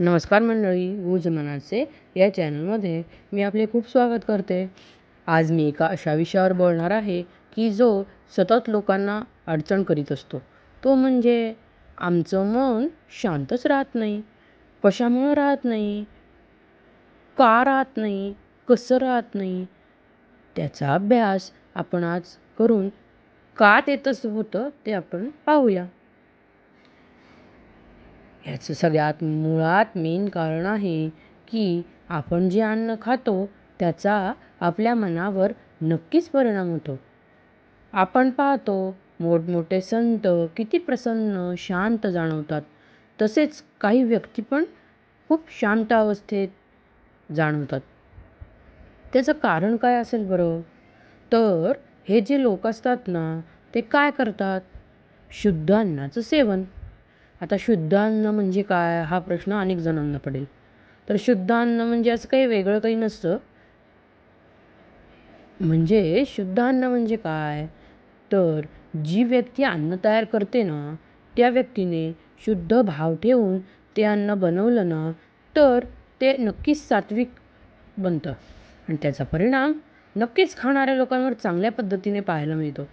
नमस्कार मंडळी गुज मनाचे या चॅनलमध्ये मी आपले खूप स्वागत करते. आज मी एका अशा विषयावर बोलणार आहे की जो सतत लोकांना अडचण करीत असतो. तो म्हणजे आमचं मन शांतच राहत नाही कशामुळं राहत नाही का राहत नाही कसं राहत नाही त्याचा अभ्यास आपण आज करून का ते तसं होतं ते आपण पाहूया. ह्याचं सगळ्यात मुळात मेन कारण आहे की आपण जे अन्न खातो त्याचा आपल्या मनावर नक्कीच परिणाम होतो. आपण पाहतो मोठमोठे संत किती प्रसन्न शांत जाणवतात. तसेच काही व्यक्ती पण खूप शांत अवस्थेत जाणवतात. त्याचं कारण काय असेल बरं? तर हे जे लोक असतात ना ते काय करतात? शुद्ध अन्नाचं सेवन. आता शुद्ध अन्न म्हणजे काय? हा प्रश्न अनेक जणांना पडेल. तर शुद्ध अन्न म्हणजे असं काही वेगळं काही नसतं. म्हणजे शुद्ध अन्न म्हणजे काय? तर जी व्यक्ती अन्न तयार करते ना त्या व्यक्तीने शुद्ध भाव ठेवून ते अन्न बनवलं ना तर ते नक्कीच सात्विक बनतं. आणि त्याचा परिणाम नक्कीच खाणाऱ्या लोकांवर चांगल्या पद्धतीने पाहायला मिळतो.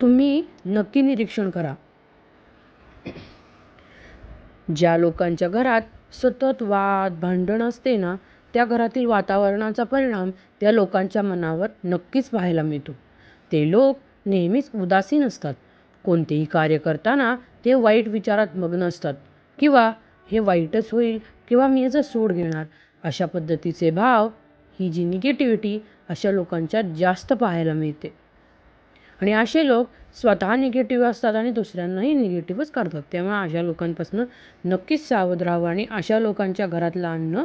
तुम्ही नक्की निरीक्षण करा. ज्या लोकांच्या घरात सतत वाद भांडण असते ना त्या घरातील वातावरणाचा परिणाम त्या लोकांच्या मनावर नक्कीच पाहायला मिळतो. ते लोक नेहमीच उदासीन असतात. कोणतेही कार्य करताना ते वाईट विचारात मग्न असतात किंवा हे वाईटच होईल किंवा मी याचा सोड घेणार अशा पद्धतीचे भाव ही जी निगेटिव्हिटी अशा लोकांच्यात जास्त पाहायला मिळते. आणि असे लोक स्वतः निगेटिव्ह असतात आणि दुसऱ्यांनाही निगेटिव्हच करतात. त्यामुळे अशा लोकांपासून नक्कीच सावध राहावं आणि अशा लोकांच्या घरातलं अन्न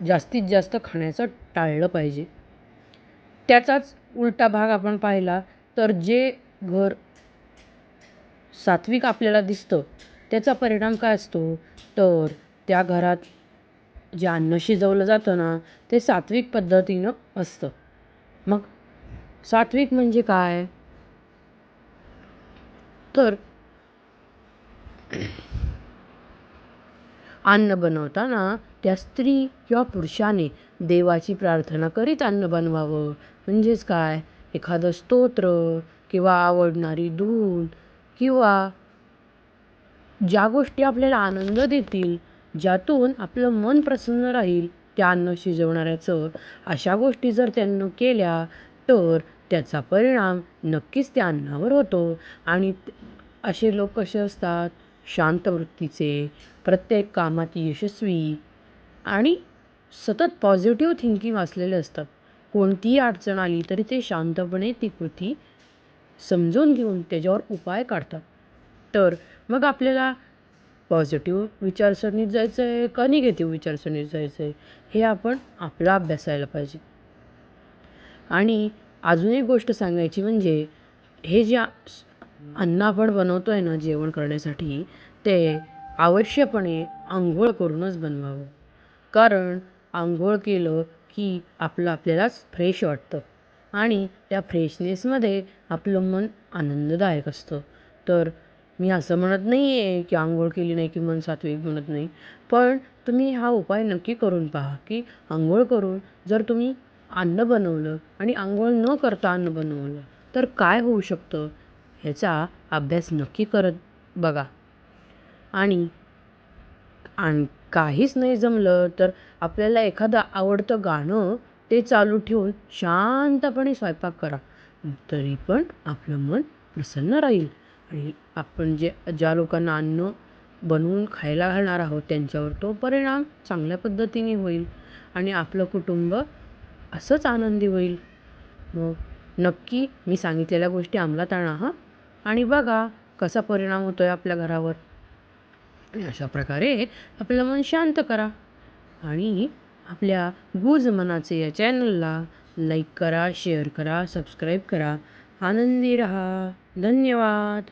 जास्तीत जास्त खाण्याचं टाळलं पाहिजे. त्याचाच उलटा भाग आपण पाहिला तर जे घर सात्विक आपल्याला दिसतं त्याचा परिणाम काय असतो? तर त्या घरात जे अन्न शिजवलं जातं ना ते सात्विक पद्धतीनं असतं. मग सात्विक म्हणजे काय? तर अन्न बनवताना त्या स्त्री किंवा पुरुषाने देवाची प्रार्थना करीत अन्न बनवावं. म्हणजेच काय? एखादं स्तोत्र किंवा आवडणारी धून किंवा ज्या गोष्टी आपल्याला आनंद देतील ज्यातून आपलं मन प्रसन्न राहील त्या अन्न शिजवणाऱ्याचं अशा गोष्टी जर त्यांनी केल्या तर त्याचा परिणाम नक्कीच त्या अन्नावर होतो. आणि असे लोक कसे असतात? शांत वृत्तीचे प्रत्येक कामात यशस्वी आणि सतत पॉझिटिव्ह थिंकिंग असलेले असतात. कोणतीही अडचण आली तरी ते शांतपणे ती कृती समजून घेऊन त्याच्यावर उपाय काढतात. तर मग आपल्याला पॉझिटिव्ह विचारसरणीत जायचं आहे का निगेटिव्ह विचारसरणीत जायचं आहे हे आपण आपला अभ्यासायला पाहिजे. आणि अजून एक गोष्ट सांगायची म्हणजे हे जे अन्न आपण बनवतो आहे ना जेवण करण्यासाठी ते आवश्यकपणे आंघोळ करूनच बनवावं. कारण आंघोळ केलं की आपलं आपल्यालाच फ्रेश वाटतं आणि त्या फ्रेशनेसमध्ये आपलं मन आनंददायक असतं. तर मी असं म्हणत नाही आहे की आंघोळ केली नाही की मन सात्विक बनत नाही पण तुम्ही हा उपाय नक्की करून पहा की आंघोळ करून जर तुम्ही अन्न बनवलं आणि आंघोळ न करता अन्न बनवलं तर काय होऊ शकतं? ह्याचा अभ्यास नक्की करत बघा. आणि आणि काहीच नाही जमलं तर आपल्याला एखादं आवडतं गाणं ते चालू ठेवून शांतपणे स्वयंपाक करा. तरी पण आपलं मन प्रसन्न राहील. आणि आपण जे ज्या लोकांना अन्न बनवून खायला घालणार आहोत त्यांच्यावर तो परिणाम चांगल्या पद्धतीने होईल. आणि आपलं कुटुंब असंच आनंदी होईल. मग नक्की मी सांगितलेल्या गोष्टी अंमलात आणा हां? आणि बघा कसा परिणाम होतो आहे आपल्या घरावर. आणि अशा प्रकारे आपलं मन शांत करा. आणि आपल्या गुज मनाचे या चॅनलला लाईक करा शेअर करा सबस्क्राईब करा. आनंदी रहा. धन्यवाद.